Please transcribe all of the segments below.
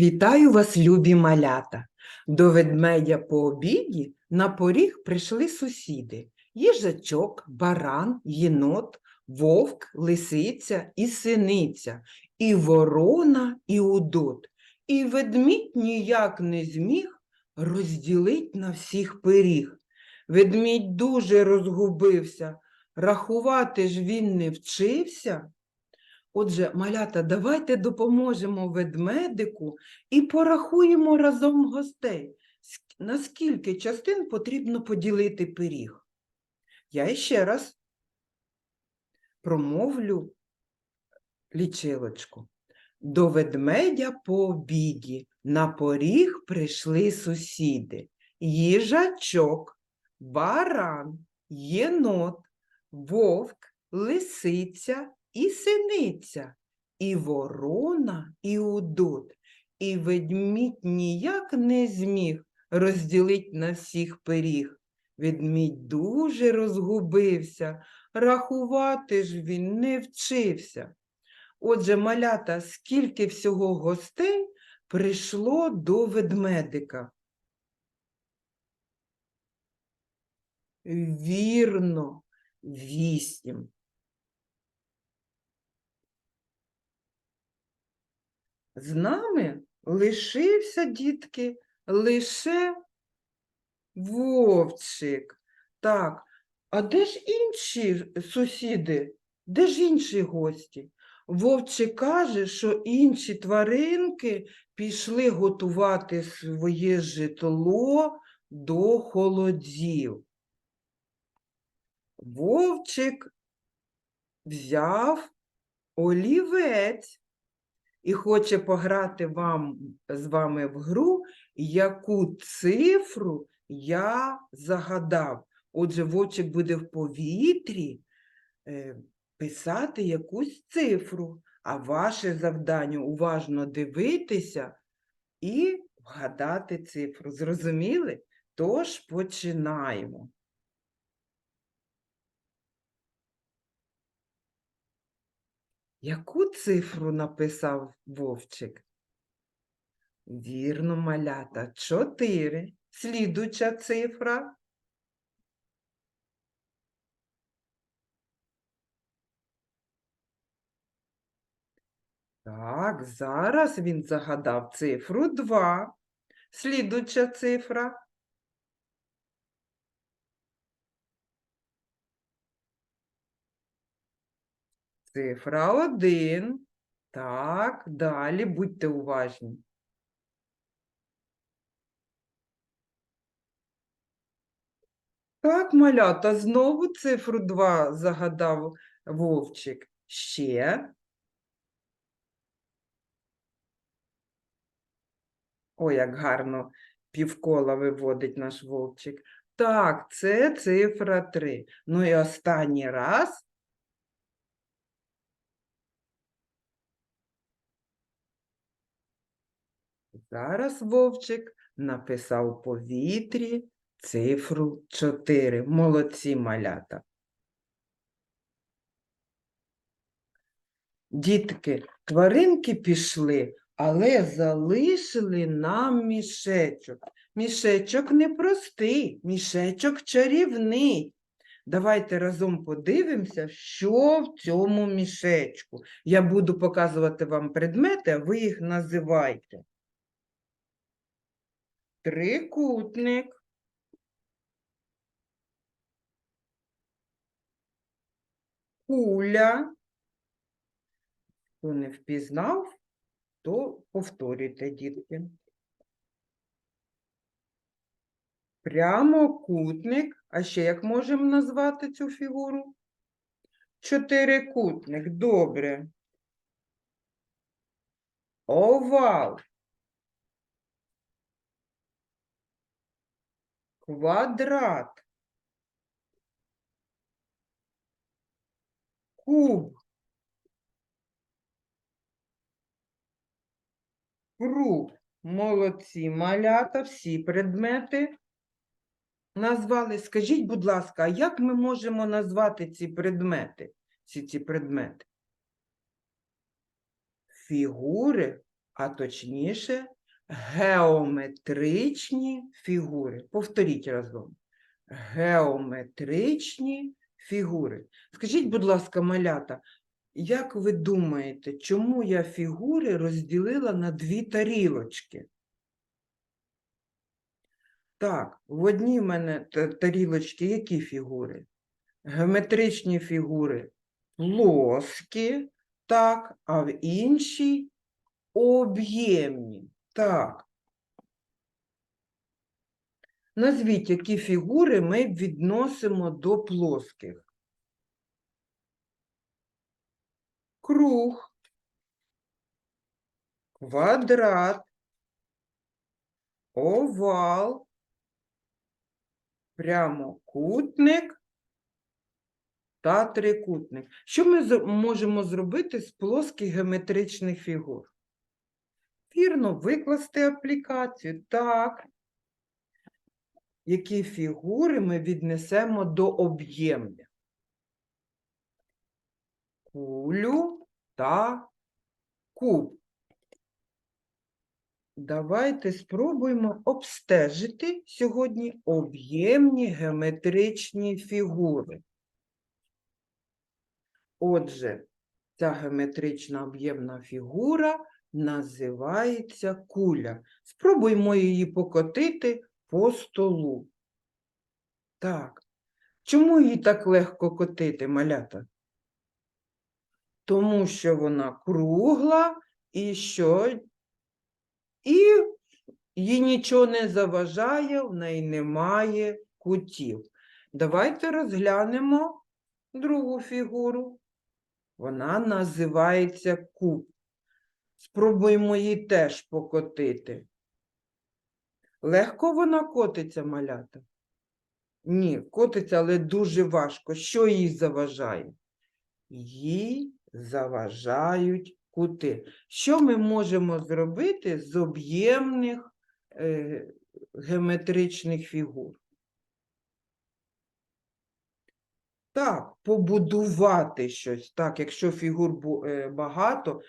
Вітаю вас, любі малята! До ведмедя по обіді на поріг прийшли сусіди. Їжачок, баран, єнот, вовк, лисиця і синиця, і ворона, і удот. І ведмідь ніяк не зміг розділить на всіх пиріг. Ведмідь дуже розгубився, рахувати ж він не вчився. Отже, малята, давайте допоможемо ведмедику і порахуємо разом гостей. На скільки частин потрібно поділити пиріг? Я іще раз промовлю лічилочку. До ведмедя по обіді на поріг прийшли сусіди. Їжачок, баран, єнот, вовк, лисиця і синиця, і ворона, і удот. І ведмідь ніяк не зміг розділить на всіх пиріг. Ведмідь дуже розгубився, рахувати ж він не вчився. Отже, малята, скільки всього гостей прийшло до ведмедика? Вірно, вісім. З нами лишився, дітки, лише вовчик. Так, а де ж інші сусіди? Де ж інші гості? Вовчик каже, що інші тваринки пішли готувати своє житло до холодів. Вовчик взяв олівець і хоче пограти вам, з вами в гру, яку цифру я загадав. Отже, вовчик буде в повітрі е, писати якусь цифру, а ваше завдання уважно дивитися і вгадати цифру. Зрозуміли? Тож починаємо. Яку цифру написав Вовчик? Вірно, малята, чотири. Слідуча цифра. Так, зараз він загадав цифру 2. Слідуча цифра. Цифра 1. Так, далі будьте уважні. Так, малята, знову цифру 2 загадав Вовчик. Ще. Ой, як гарно півкола виводить наш вовчик. Так, це цифра 3. Ну і останній раз. Зараз вовчик написав у повітрі цифру 4. Молодці малята. Дітки, тваринки пішли, але залишили нам мішечок. Мішечок непростий, мішечок чарівний. Давайте разом подивимося, що в цьому мішечку. Я буду показувати вам предмети, а ви їх називайте. Трикутник. Куля. Хто не впізнав, то повторюйте, дітки. Прямокутник. А ще як можемо назвати цю фігуру? Чотирикутник. Добре. Овал. Квадрат. Куб. Круг. Молодці, малята, всі предмети назвали. Скажіть, будь ласка, а як ми можемо назвати ці предмети? Ці, ці предмети? Фігури а точніше геометричні фігури. Повторіть разом. Геометричні фігури. Скажіть, будь ласка, малята, як ви думаєте, чому я фігури розділила на дві тарілочки? Так, в одній в мене тарілочки які фігури? Геометричні фігури плоскі, так, а в іншій об'ємні. Так. Назвіть, які фігури ми відносимо до плоских. Круг, квадрат, овал, прямокутник та трикутник. Що ми можемо зробити з плоских геометричних фігур? Вірно, викласти аплікацію. Так. Які фігури ми віднесемо до об'ємних? Кулю та куб. Давайте спробуємо обстежити сьогодні об'ємні геометричні фігури. Отже, ця геометрична об'ємна фігура називається куля. Спробуємо її покотити по столу. Так. Чому її так легко котити, малята? Тому що вона кругла і що? І їй нічого не заважає, в неї немає кутів. Давайте розглянемо другу фігуру. Вона називається куб. Спробуємо її теж покотити. Легко вона котиться, малята? Ні, котиться, але дуже важко. Що їй заважає? Їй заважають кути. Що ми можемо зробити з об'ємних е, геометричних фігур? Так, побудувати щось. Так, якщо фігур е, багато,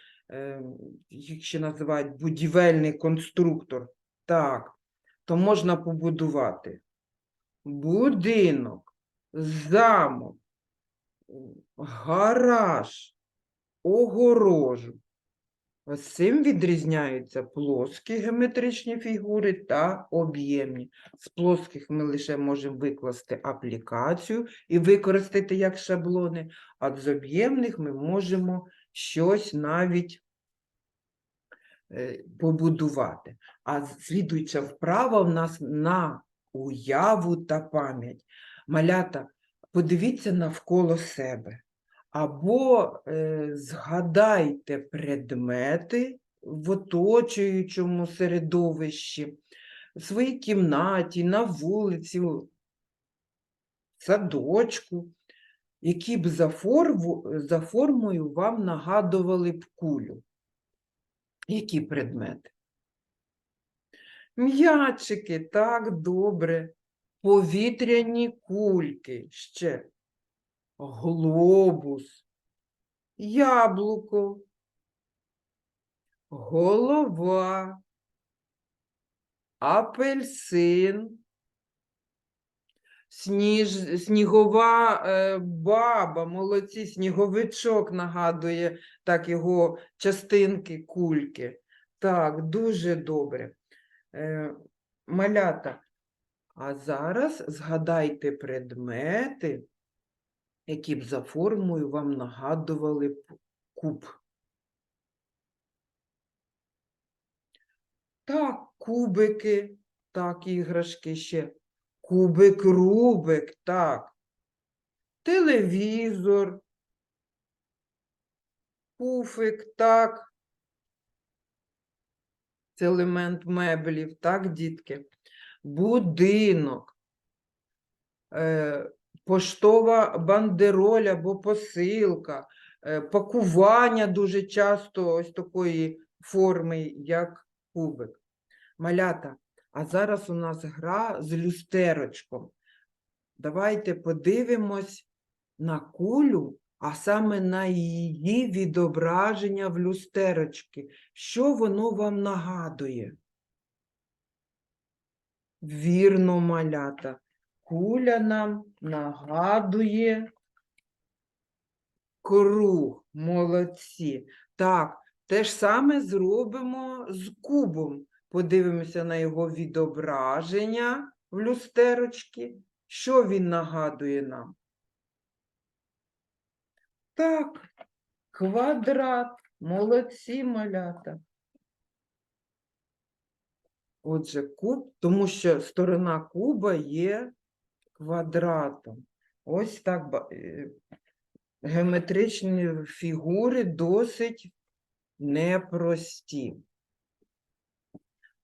їх ще називають будівельний конструктор. Так, то можна побудувати будинок, замок, гараж, огорожу. Ось цим відрізняються плоскі геометричні фігури та об'ємні. З плоских ми лише можемо викласти аплікацію і використати як шаблони, а з об'ємних ми можемо щось навіть е, побудувати. А слідуюча вправа в нас на уяву та пам'ять. Малята, подивіться навколо себе. Або е, згадайте предмети в оточуючому середовищі, в своїй кімнаті, на вулиці, в садочку, які б за, форму, за формою вам нагадували б кулю. Які предмети? М'ячики, так, добре. Повітряні кульки ще. Глобус, яблуко, голова, апельсин, сніж, снігова е, баба, молодці, сніговичок нагадує так його частинки кульки. Так, дуже добре. Е, малята, а зараз згадайте предмети, які б за формою вам нагадували куб. Так, кубики, так, іграшки ще. Кубик, рубик, так. Телевізор, пуфик, так. Це елемент меблів, так, дітки? Будинок, е, поштова бандероль або посилка, е, пакування дуже часто ось такої форми, як кубик. Малята, а зараз у нас гра з люстерочком. Давайте подивимось на кулю, а саме на її відображення в люстерочці. Що воно вам нагадує? Вірно, малята. Куля нам нагадує круг. Молодці. Так, те ж саме зробимо з кубом. Подивимося на його відображення в люстерочці. Що він нагадує нам? Так, квадрат. Молодці малята. Отже, куб, тому що сторона куба є квадратом. Ось так е, геометричні фігури досить непрості.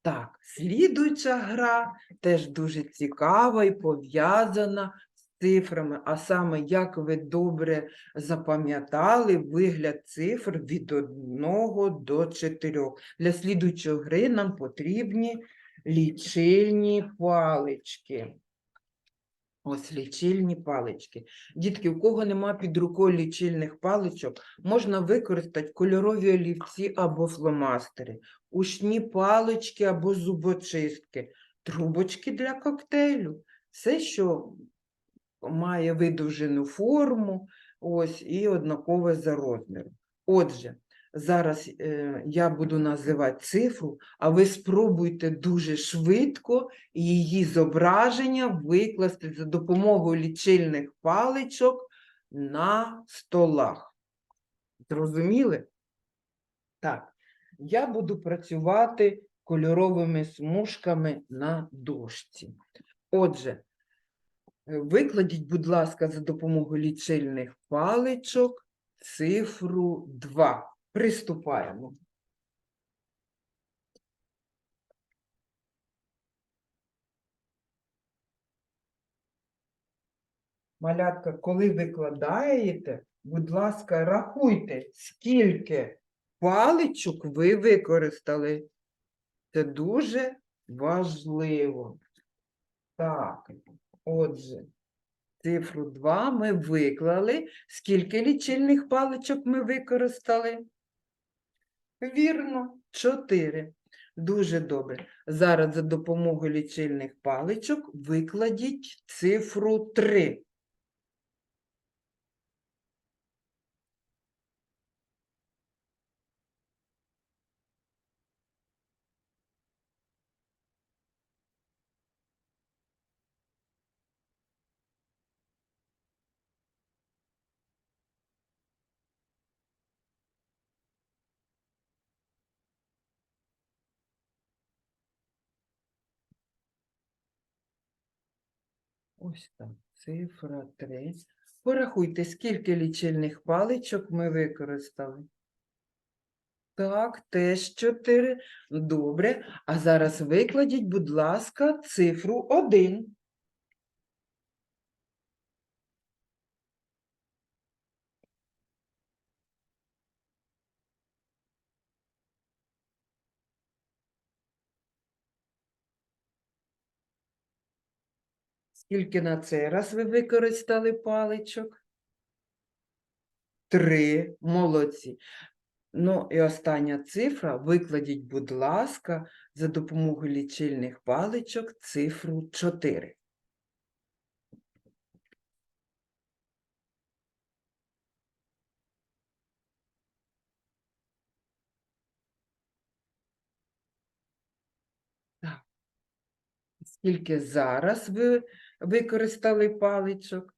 Так, слідуюча гра теж дуже цікава і пов'язана з цифрами, а саме, як ви добре запам'ятали вигляд цифр від 1 до 4. Для слідуючої гри нам потрібні лічильні палички. Ось лічильні палички. Дітки, у кого нема під рукою лічильних паличок, можна використати кольорові олівці або фломастери, ушні палички або зубочистки, трубочки для коктейлю. Все, що має видовжену форму, ось, і однакове за розміром. Отже, зараз е, я буду називати цифру, а ви спробуйте дуже швидко її зображення викласти за допомогою лічильних паличок на столах. Зрозуміли? Так, я буду працювати кольоровими смужками на дошці. Отже, викладіть, будь ласка, за допомогою лічильних паличок цифру 2. Приступаємо. Малятка, коли викладаєте, будь ласка, рахуйте, скільки паличок ви використали. Це дуже важливо. Так, отже, цифру 2 ми виклали. Скільки лічильних паличок ми використали? Вірно, 4. Дуже добре. Зараз за допомогою лічильних паличок викладіть цифру 3. Ось так, цифра 3. Порахуйте, скільки лічильних паличок ми використали. Так, теж 4. Добре. А зараз викладіть, будь ласка, цифру 1. Скільки на цей раз ви використали паличок? Три. Молодці. Ну і остання цифра. Викладіть, будь ласка, за допомогою лічильних паличок цифру 4. Так. Скільки зараз ви використали паличок?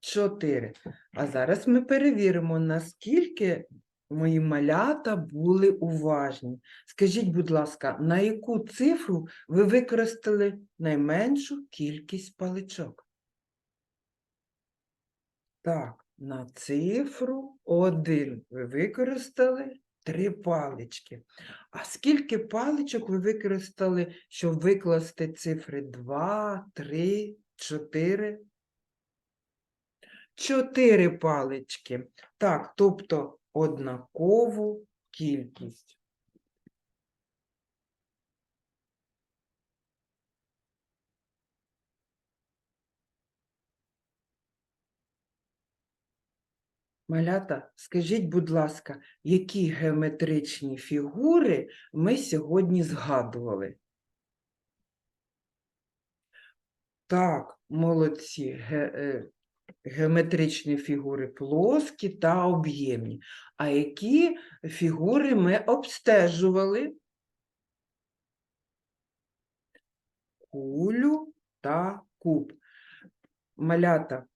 Чотири. А зараз ми перевіримо, наскільки мої малята були уважні. Скажіть, будь ласка, на яку цифру ви використали найменшу кількість паличок? Так, на цифру один ви використали три палички. А скільки паличок ви використали, щоб викласти цифри 2, 3, 4? Чотири палички. Так, тобто однакову кількість. Малята, скажіть, будь ласка, які геометричні фігури ми сьогодні згадували? Так, молодці. Ге, е, геометричні фігури плоскі та об'ємні. А які фігури ми обстежували? Кулю та куб. Малята,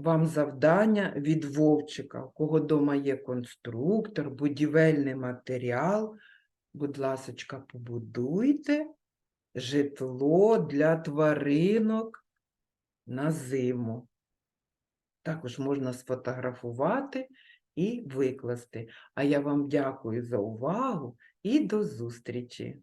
вам завдання від Вовчика, у кого дома є конструктор, будівельний матеріал. Будь ласочка, побудуйте житло для тваринок на зиму. Також можна сфотографувати і викласти. А я вам дякую за увагу і до зустрічі!